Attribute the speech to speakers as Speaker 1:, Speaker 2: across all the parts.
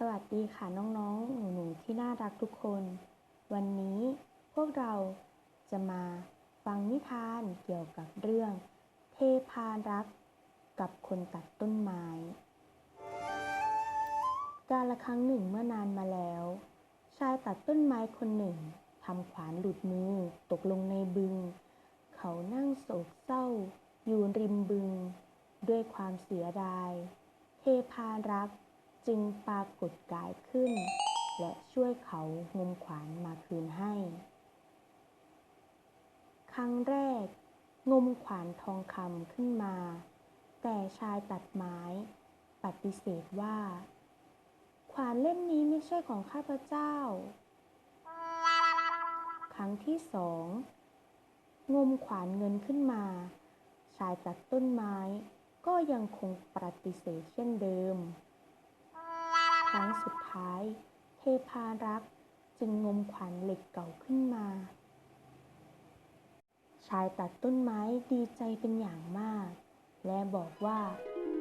Speaker 1: สวัสดีค่ะน้องๆ หนูๆ ที่น่ารักทุกคน วันนี้พวกเราจะมาฟังนิทานเกี่ยวกับเรื่อง เทพารักษ์กับคนตัดต้นไม้ กาละครั้งหนึ่งเมื่อนานมาแล้ว ชายตัดต้นไม้คนหนึ่งทำขวานหลุดมือตกลงในบึง เขานั่งโศกเศร้า อยู่ริมบึง ด้วยความเสียดาย เทพารักษ์ จึงปรากฏกายขึ้น และช่วยเขางมขวานมาคืนให้ ครั้งแรก งมขวานทองคำขึ้นมา แต่ชายตัดไม้ ปฏิเสธว่า ขวานเล่มนี้ไม่ใช่ของข้าพเจ้า ครั้งที่สองงมขวานเงินขึ้นมา ชายตัดต้นไม้ก็ยังคงปฏิเสธเช่นเดิม รั้งสุดท้าย เทพารักษ์จึงงมขวานเหล็กเก่าขึ้นมา ชายตัดต้นไม้ดีใจเป็นอย่างมาก และบอกว่า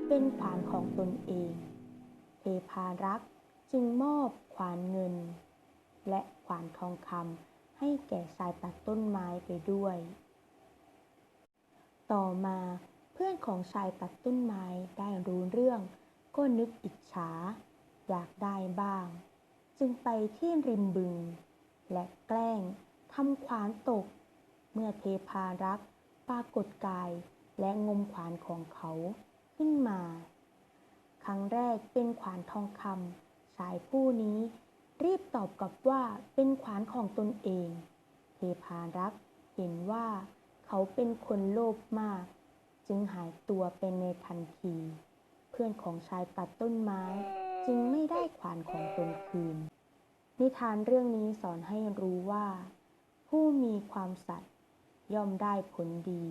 Speaker 1: เป็นขวานของตนเอง เทพารักษ์จึงมอบขวานเงิน และขวานทองคำให้แก่ชายตัดต้นไม้ไปด้วย ต่อมาเพื่อนของชายตัดต้นไม้ได้รู้เรื่องก็นึกอิจฉา อยากได้บ้าง จึงไปที่ริมบึง และแกล้งทำขวานตก เมื่อเทพารักษ์ปรากฏกายและงมขวานของเขาขึ้นมา ครั้งแรกเป็นขวานทองคำชายผู้นี้รีบตอบกลับว่าเป็นขวานของตนเอง เทพารักษ์เห็นว่าเขาเป็นคนโลภมาก จึงหายตัวไปในทันที เพื่อนของชายตัดต้นไม้ จึงไม่ได้ขวานของตนคืน นิทานเรื่องนี้สอนให้รู้ว่า ผู้มีความสัตย์ย่อมได้ผลดี